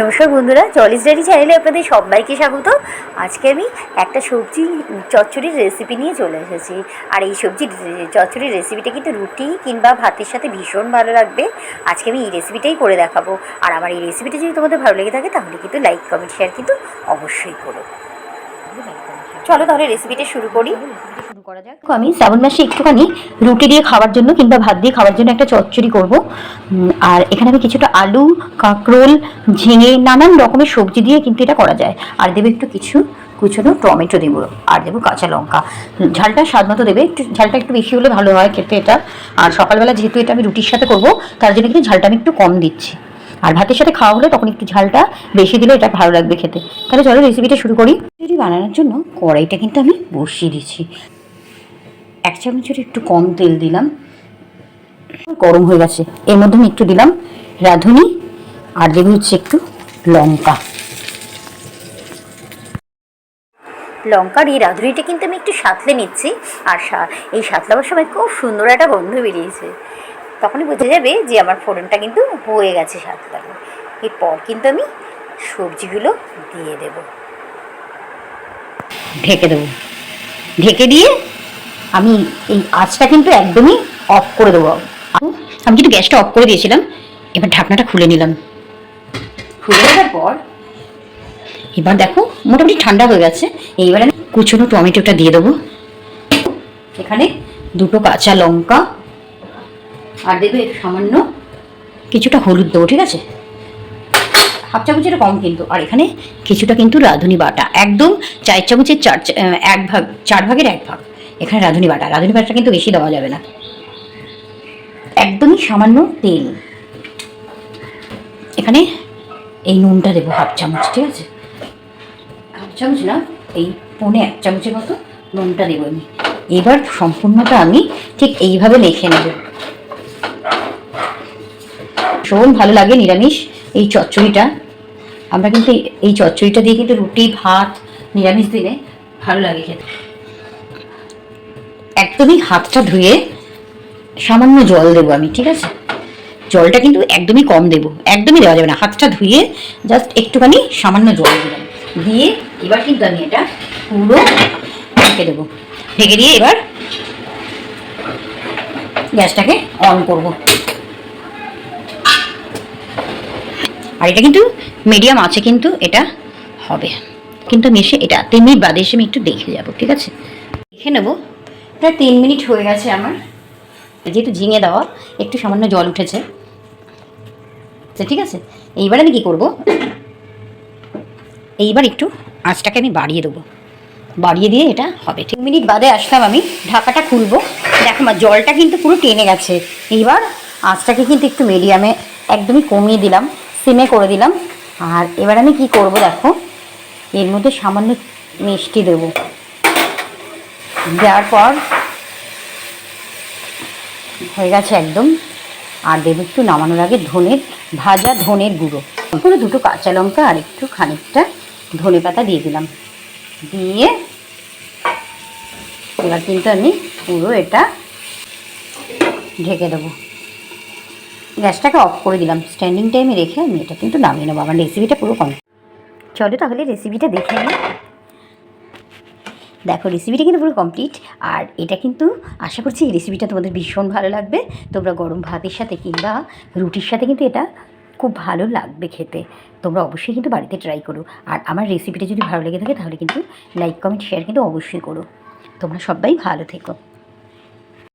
নমস্কার বন্ধুরা জলিস ডায়েরি চ্যানেলে আপনাদের সবাইকে স্বাগত। আজকে আমি একটা সবজি, চচ্চড়ির রেসিপি নিয়ে চলে এসেছি। আর এই সবজি, চচ্চড়ির রেসিপিটা কিন্তু রুটি কিংবা ভাতের সাথে ভীষণ ভালো লাগবে। আজকে আমি এই রেসিপিটাই করে দেখাবো। আর আমার এই রেসিপিটা যদি তোমাদের ভালো লেগে থাকে, তাহলে কিন্তু লাইক কমেন্ট শেয়ার কিন্তু অবশ্যই করো। চলো তাহলে রেসিপিটা শুরু করি। করা যাক। আমি শ্রাবণ মাসে একটুখানি রুটি দিয়ে খাওয়ার জন্য কিংবা ভাত দিয়ে খাওয়ার জন্য একটা চচ্চড়ি করব। আর এখানে আমি কিছুটা আলু, কাঁকরোল, ঝিঙে, নানান রকমের সবজি দিয়ে কিন্তু এটা করা যায়। আর দেবে একটু কিছু কুচনো টমেটো দেবো আর দেবো কাঁচা লঙ্কা। ঝালটা স্বাদ মতো দেবে। একটু, ঝালটা একটু বেশি হলে ভালো হয় খেতে এটা। আর সকালবেলা যেহেতু এটা আমি রুটির সাথে করব, তার জন্য কিন্তু ঝালটা আমি একটু কম দিচ্ছি। আর ভাতের সাথে খাওয়া হলে তখন একটু ঝালটা বেশি দিলে এটা ভালো লাগবে খেতে। তাহলে চলো রেসিপিটা শুরু করি। রেসিপি বানানোর জন্য কড়াইটা কিন্তু আমি বসিয়ে দিচ্ছি এক চামচের একটু কম তেল দিলাম। গরম হয়ে গেছে। এর মধ্যে আমি একটু দিলাম রাঁধুনি আর দেবো হচ্ছে একটু লঙ্কা। লঙ্কার এই রাঁধুনিটা কিন্তু আমি একটু সাঁতলে নিচ্ছি। আর এই সাঁতলাবার সময় খুব সুন্দর একটা গন্ধ বেরিয়েছে। তখনই বোঝা যাবে যে আমার ফোড়নটা কিন্তু হয়ে গেছে সাঁতলানো এরপর কিন্তু আমি সবজিগুলো দিয়ে দেব। ঢেকে দেবো। ঢেকে দিয়ে আমি এই আঁচটা কিন্তু একদমই অফ করে দেবো। আমি কিন্তু গ্যাসটা অফ করে দিয়েছিলাম, এবার ঢাকনাটা খুলে নিলাম। খুলে নেওয়ার পর, এবার দেখো, মোটামুটি ঠান্ডা হয়ে গেছে, এইবার আমি কুচনো টমেটোটা দিয়ে দেবো। এখানে দুটো কাঁচা লঙ্কা, আর দেবে সামান্য কিছুটা হলুদ দেবো, ঠিক আছে? হাফ চামচের কম কিন্তু, আর এখানে কিছুটা কিন্তু রাঁধুনি বাটা, একদম চার চামচের চার এক ভাগ, চার ভাগের এক ভাগ। এখানে রাঁধুনি বাটা। রাঁধুনি বাটাটা কিন্তু বেশি দেওয়া যাবে না। একদমই সামান্য তেল। এখানে এই নুনটা দেবো হাফ চামচ, ঠিক আছে? হাফ চামচ না, এই পৌনে এক চামচের মতো নুনটা দেবো আমি। এবার সম্পূর্ণটা আমি ঠিক এইভাবে মেখে নেব। ভীষণ ভালো লাগে নিরামিষ এই চচ্চড়িটা। আমরা কিন্তু এই- এই চচ্চড়িটা দিয়ে কিন্তু রুটি, ভাত, নিরামিষ দিনে ভালো লাগে খেতে। একদমই হাতটা ধুয়ে সামান্য জল দেবো আমি, ঠিক আছে? জলটা কিন্তু একদমই কম দেবো, একদমই দেওয়া যাবে না। হাতটা ধুয়ে জাস্ট একটুখানি সামান্য জল দিলাম। দিয়ে এবার কিন্তু আমি এটা পুরো ঢেকে দেবো। ঢেকে দিয়ে এবার গ্যাসটাকে অন করব। আর এটা কিন্তু মিডিয়াম আছে কিন্তু এটা হবে। কিন্তু আমি এসে এটা তিন মিনিট বাদে এসে আমি একটু দেখে যাব, ঠিক আছে? দেখে নেব। প্রায় তিন মিনিট হয়ে গেছে আমার। যেহেতু ঝিঙে দেওয়া, একটু সামান্য জল উঠেছে। তো ঠিক আছে। এইবার আমি কি করব? এইবার একটু আঁচটাকে আমি বাড়িয়ে দেবো। বাড়িয়ে দিয়ে এটা হবে। ঠিক মিনিট বাদে আসলাম আমি, ঢাকাটা খুলবো। দেখো মা, জলটা কিন্তু পুরো টেনে গেছে। এইবার আঁচটাকে কিন্তু একটু মিডিয়ামে একদমই কমিয়ে দিলাম, সিমে করে দিলাম। আর এবার আমি কি করব দেখো, এর মধ্যে সামান্য মিষ্টি দেবো। দেওয়ার পর হয়ে গেছে একদম। আর দেব একটু নামানোর আগে ধনের, ভাজা ধনের গুঁড়ো। পুরো দুটো কাঁচা লঙ্কা আর একটু খানিকটা ধনে পাতা দিয়ে দিলাম। দিয়ে এবার কিন্তু আমি পুরো এটা ঢেকে দেবো। গ্যাসটাকে অফ করে দিলাম। স্ট্যান্ডিং টাইমে রেখে আমি এটা কিন্তু নামিয়ে নেব। আমার রেসিপিটা পুরো কম চলো তাহলে রেসিপিটা দেখে নিই। দেখো রেসিপিটা কিন্তু পুরো কমপ্লিট আর এটা কিন্তু আশা করছি এই রেসিপিটা তোমাদের ভীষণ ভালো লাগবে। তোমরা গরম ভাতের সাথে কিংবা রুটির সাথে কিন্তু এটা খুব ভালো লাগবে খেতে। তোমরা অবশ্যই কিন্তু বাড়িতে ট্রাই করো। আর আমার রেসিপিটা যদি ভালো লেগে থাকে তাহলে কিন্তু লাইক কমেন্ট শেয়ার কিন্তু অবশ্যই করো। তোমরা সবাই ভালো থেকো।